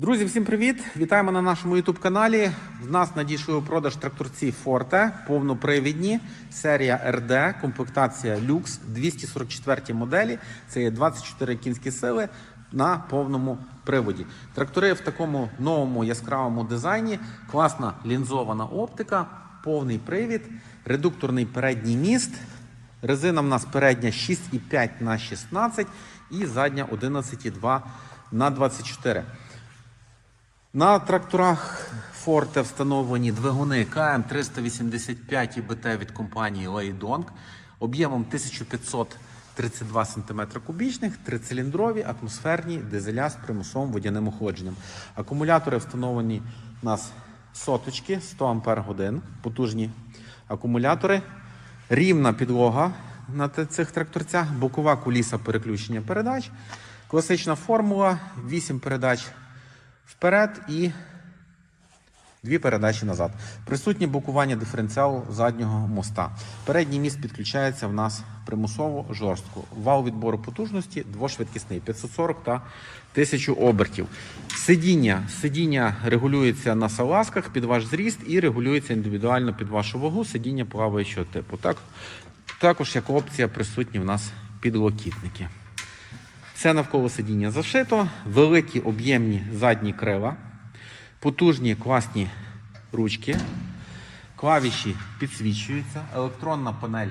Друзі, всім привіт! Вітаємо на нашому youtube каналі. В нас надійшли у продаж тракторці Forte, повнопривідні, серія RD, комплектація Lux, 244 моделі. Це є 24 кінські сили на повному приводі. Трактори в такому новому яскравому дизайні, класна лінзована оптика, повний привід, редукторний передній міст. Резина в нас передня 6,5 на 16 і задня 11,2 на 24. На тракторах Forte встановлені двигуни КМ385 і БТ від компанії Leidong об'ємом 1532 см кубічних, трициліндрові, атмосферні дизеля з примусовим водяним охолодженням. Акумулятори встановлені у нас соточки 100 Ампер потужні акумулятори, рівна підлога на цих тракторцях, бокова куліса переключення передач, класична формула, 8 передач вперед і дві передачі назад. Присутнє блокування диференціалу заднього моста. Передній міст підключається в нас примусово жорстко. Вал відбору потужності двошвидкісний 540 та 1000 обертів. Сидіння. Сидіння регулюється на салазках під ваш зріст і регулюється індивідуально під вашу вагу. Сидіння плаваючого типу. Так, також як опція присутні в нас підлокітники. Все навколо сидіння зашито, великі об'ємні задні крила, потужні класні ручки, клавіші підсвічуються, електронна панель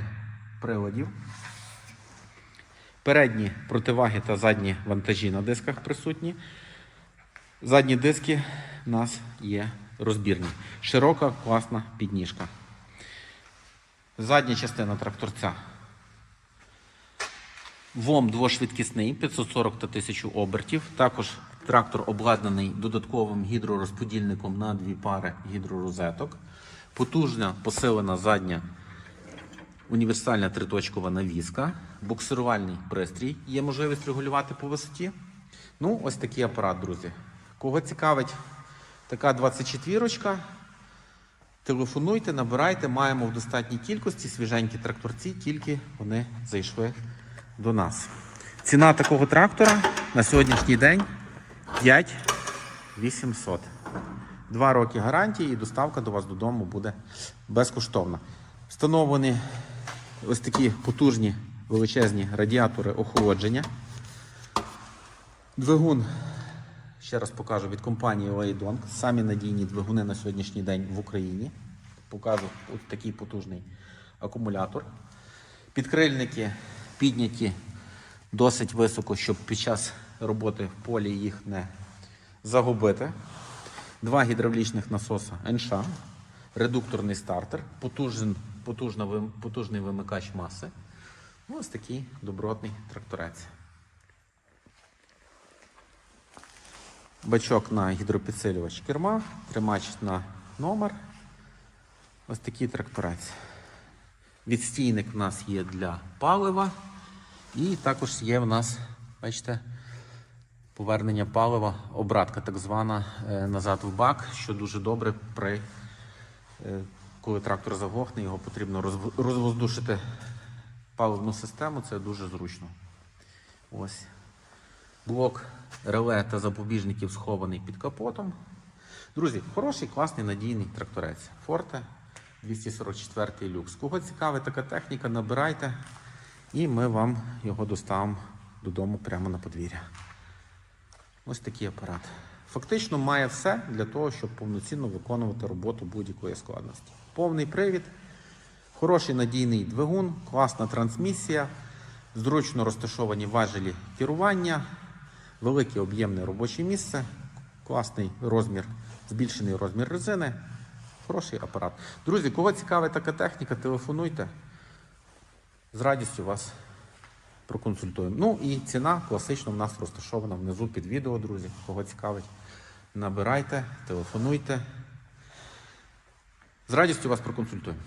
приладів, передні противаги та задні вантажі на дисках присутні. Задні диски у нас є розбірні. Широка класна підніжка. Задня частина тракторця ВОМ двошвидкісний 540 та 1000 обертів. Також трактор обладнаний додатковим гідророзподільником на дві пари гідророзеток. Потужна посилена задня універсальна триточкова навіска, буксирувальний пристрій. Є можливість регулювати по висоті. Ну, ось такий апарат, друзі. Кого цікавить така 24-рочка, Телефонуйте, набирайте, маємо в достатній кількості свіженькі тракторці, тільки вони зайшли до нас. Ціна такого трактора на сьогоднішній день 5800. Два роки гарантії і доставка до вас додому буде безкоштовна. Встановлені ось такі потужні величезні радіатори охолодження. Двигун, ще раз покажу, від компанії Leidong. Самі надійні двигуни на сьогоднішній день в Україні. Покажу ось такий потужний акумулятор. Підкрильники підняті досить високо, щоб під час роботи в полі їх не загубити. Два гідравлічних насоса НШ, редукторний стартер, потужен, потужний вимикач маси. Ну, Ось такий добротний тракторець. Бачок на гідропідсилювач керма, тримач на номер. Ось такий тракторець. Відстійник в нас є для палива. І також є в нас, бачите, повернення палива, обратка так звана е, назад в бак, що дуже добре при е, коли трактор заглохне, його потрібно розвоздушити паливну систему, це дуже зручно. Ось. Блок реле та запобіжників схований під капотом. Друзі, хороший, класний, надійний тракторець. Форте 244 люкс. Кого цікавить така техніка, набирайте і ми вам його доставимо додому прямо на подвір'я. Ось такий апарат. Фактично має все для того, щоб повноцінно виконувати роботу будь-якої складності. Повний привід, хороший надійний двигун, класна трансмісія, зручно розташовані важелі керування, велике об'ємне робоче місце, класний розмір, збільшений розмір резини. Хороший апарат. Друзі, кого цікавить така техніка, телефонуйте. З радістю вас проконсультуємо. Ну і ціна класично в нас розташована внизу під відео, друзі. Кого цікавить, набирайте, телефонуйте. З радістю вас проконсультуємо.